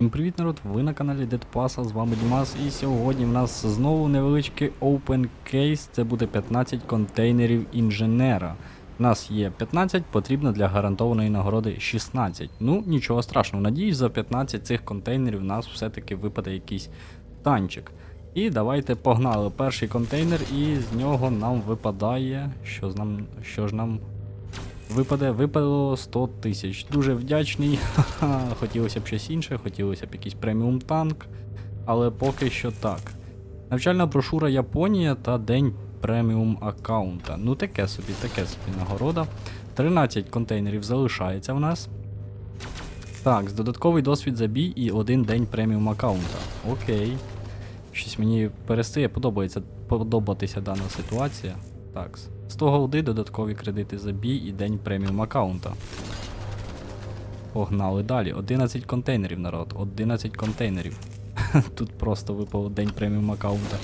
Всім привіт, народ! Ви на каналі Pass, з вами Дімас, і сьогодні в нас знову невеличкий open case. Це буде 15 контейнерів інженера. У нас є 15, потрібно для гарантованої нагороди 16. Ну, нічого страшного. Надіюсь, за 15 цих контейнерів у нас все-таки випаде якийсь танчик. І давайте погнали. Перший контейнер, і з нього нам випадає. Що, з нам, що ж нам Випаде, випало 100 тисяч. Дуже вдячний. Хотілося б щось інше, хотілося б якийсь преміум танк. Але поки що так. Навчальна брошура Японія та День преміум аккаунта. Ну таке собі, таке собі нагорода. 13 контейнерів залишається в нас. Так, з додатковий досвід за бій і один день преміум аккаунта. Окей. Щось мені перестає подобається, подобатися дана ситуація. Так, 100 голди, додаткові кредити за бій і день преміум аккаунта. Погнали далі. 11 контейнерів, народ. 11 контейнерів. Тут просто випав день преміум аккаунта.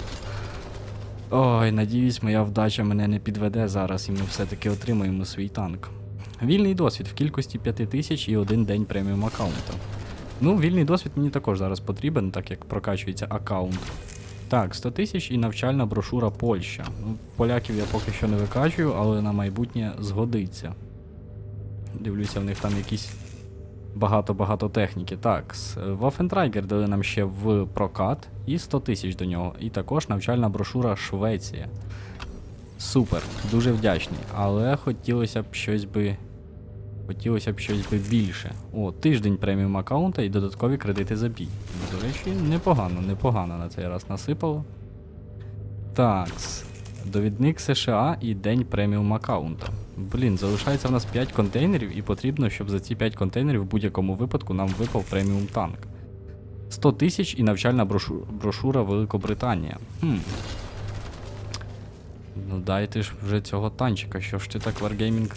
Ой, надіюсь, моя вдача мене не підведе зараз, і ми все-таки отримаємо свій танк. Вільний досвід в кількості 5000 і один день преміум аккаунта. Ну, вільний досвід мені також зараз потрібен, так як прокачується аккаунт. Так, 100 тисяч і навчальна брошура Польща. Ну, поляків я поки що не викачую, але на майбутнє згодиться. Дивлюся, в них там якісь багато-багато техніки. Так, Waffentrager дали нам ще в прокат і 100 тисяч до нього. І також навчальна брошура Швеція. Супер, дуже вдячний. Але хотілося б щось би. Хотілося б щось би більше. О, тиждень преміум аккаунта і додаткові кредити за бій. До речі, непогано, непогано на цей раз насипало. Так. Довідник США і день преміум аккаунта. Блін, залишається в нас 5 контейнерів, і потрібно, щоб за ці 5 контейнерів в будь-якому випадку нам випав преміум танк. 100 тисяч і навчальна брошу- брошура Великобританія. Хм. Ну дайте ж вже цього танчика, що ж ти так Wargaming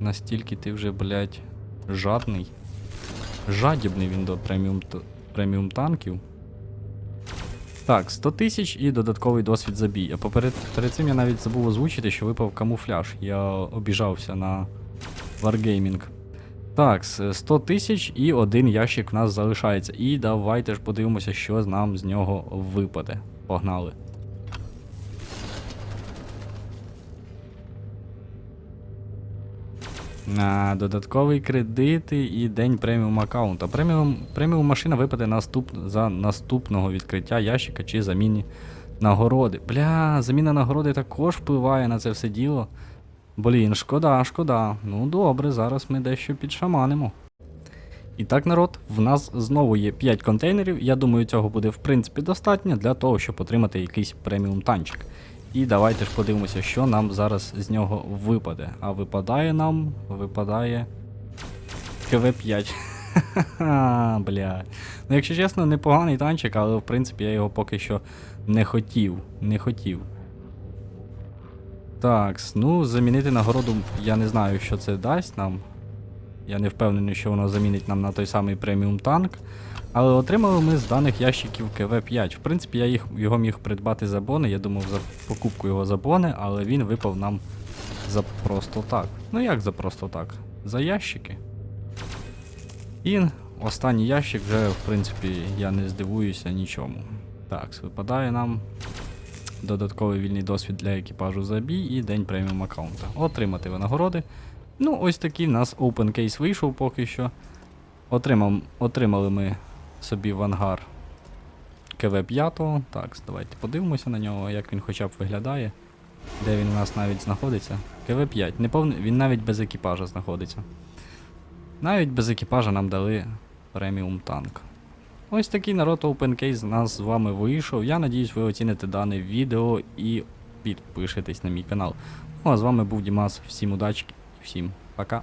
Настільки ти вже, блядь, жадний. Жадібний він до преміум, преміум танків. Так, 100 тисяч і додатковий досвід за бій. А поперед перед цим я навіть забув озвучити, що випав камуфляж. Я обіжався на Wargaming. Так, 100 тисяч і один ящик в нас залишається. І давайте ж подивимося, що нам з нього випаде. Погнали. На додатковий кредити і день преміум аккаунта. Преміум, преміум машина випаде наступ, за наступного відкриття ящика чи заміні нагороди. Бля, заміна нагороди також впливає на це все діло. Блін, шкода, шкода. Ну добре, зараз ми дещо підшаманимо. І так, народ, в нас знову є 5 контейнерів. Я думаю, цього буде в принципі достатньо для того, щоб отримати якийсь преміум танчик. І давайте ж подивимося, що нам зараз з нього випаде. А випадає нам, випадає КВ5. Бля. Ну, якщо чесно, непоганий танчик, але в принципі я його поки що не хотів. Не хотів. Так, ну замінити нагороду я не знаю, що це дасть нам. Я не впевнений, що воно замінить нам на той самий преміум танк. Але отримали ми з даних ящиків КВ5. В принципі, я їх, його міг придбати за бони. Я думав за покупку його за бони, але він випав нам за просто так. Ну як за просто так? За ящики. І останній ящик вже, в принципі, я не здивуюся нічому. Так, випадає нам додатковий вільний досвід для екіпажу за бій і день преміум аккаунта. Отримати винагороди. Ну, ось такий в нас open case вийшов поки що. Отримав, отримали ми собі в ангар КВ-5. Так, давайте подивимося на нього, як він хоча б виглядає. Де він у нас навіть знаходиться. КВ-5. Не він навіть без екіпажа знаходиться. Навіть без екіпажа нам дали преміум танк. Ось такий народ Open Case у нас з вами вийшов. Я надіюсь, ви оціните дане відео і підпишетесь на мій канал. Ну а з вами був Дімас. Всім удачки, всім пока.